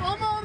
¿Cómo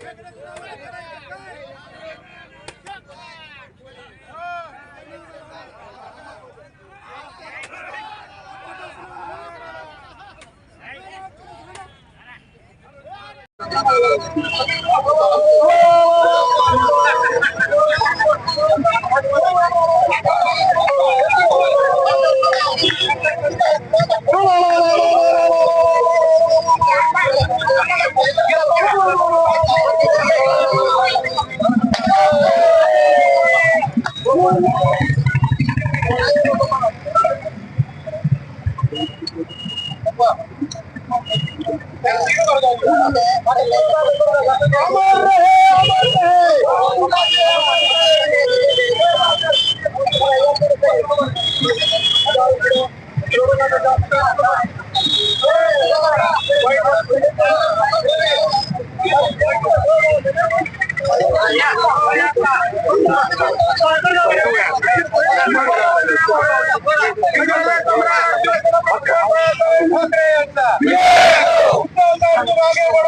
Oh, Yeah. que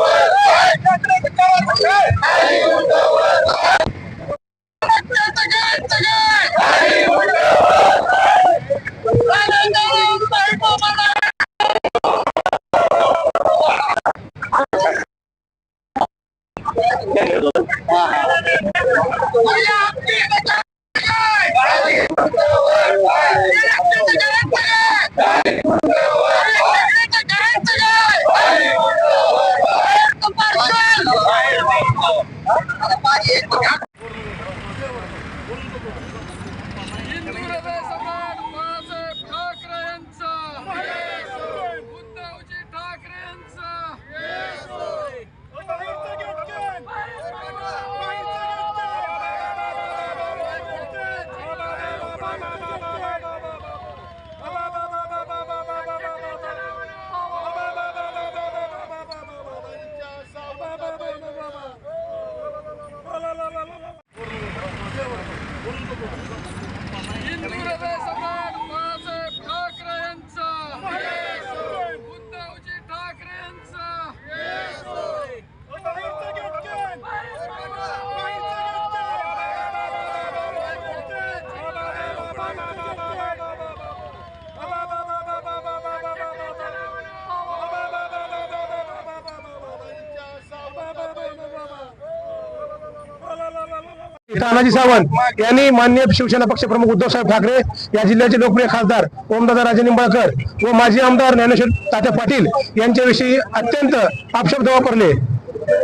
Tanaji Sawant यांनी मान्य शिवसेना पक्षप्रमुख उद्धव साहेब ठाकरे या जिल्ह्याचे लोकप्रिय खासदार ओमदादा राजे निंबाळकर व माजी आमदार ज्ञानेश्वर तात्या पाटील यांच्याविषयी अत्यंत आपशब्द वापरले.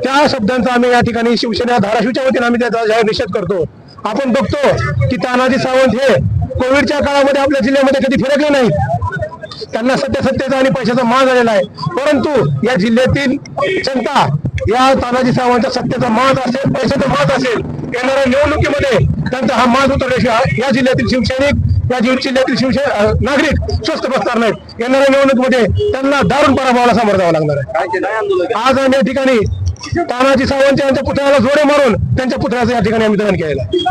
त्या शब्दांचा आम्ही या ठिकाणी शिवसेना धाराशिवच्या वतीने आम्ही त्याचा जाहीर निषेध करतो. आपण बघतो की तानाजी सावंत हे कोविडच्या काळामध्ये आपल्या जिल्ह्यामध्ये कधी फिरकले नाहीत. त्यांना सत्य सत्तेचा आणि पैशाचा मान झालेला आहे. परंतु या जिल्ह्यातील जनता या तानाजी सावंतच्या सत्तेचा मान असेल पैशाचा मान असेल येणाऱ्या निवडणुकीमध्ये त्यांचा हा माज उतरल्याशिवाय या जिल्ह्यातील शिवसैनिक या जिल्ह्यातील शिवसे नागरिक स्वस्थ बसणार नाहीत. येणाऱ्या निवडणुकीमध्ये त्यांना दारुण पराभवाला सामोरं जावं लागणार आहे. आज आम्ही या ठिकाणी तानाजी सावंत यांच्या पुतळ्याला जोडे मारून त्यांच्या पुतळ्याचं या ठिकाणी आम्ही दहन केलेलं आहे.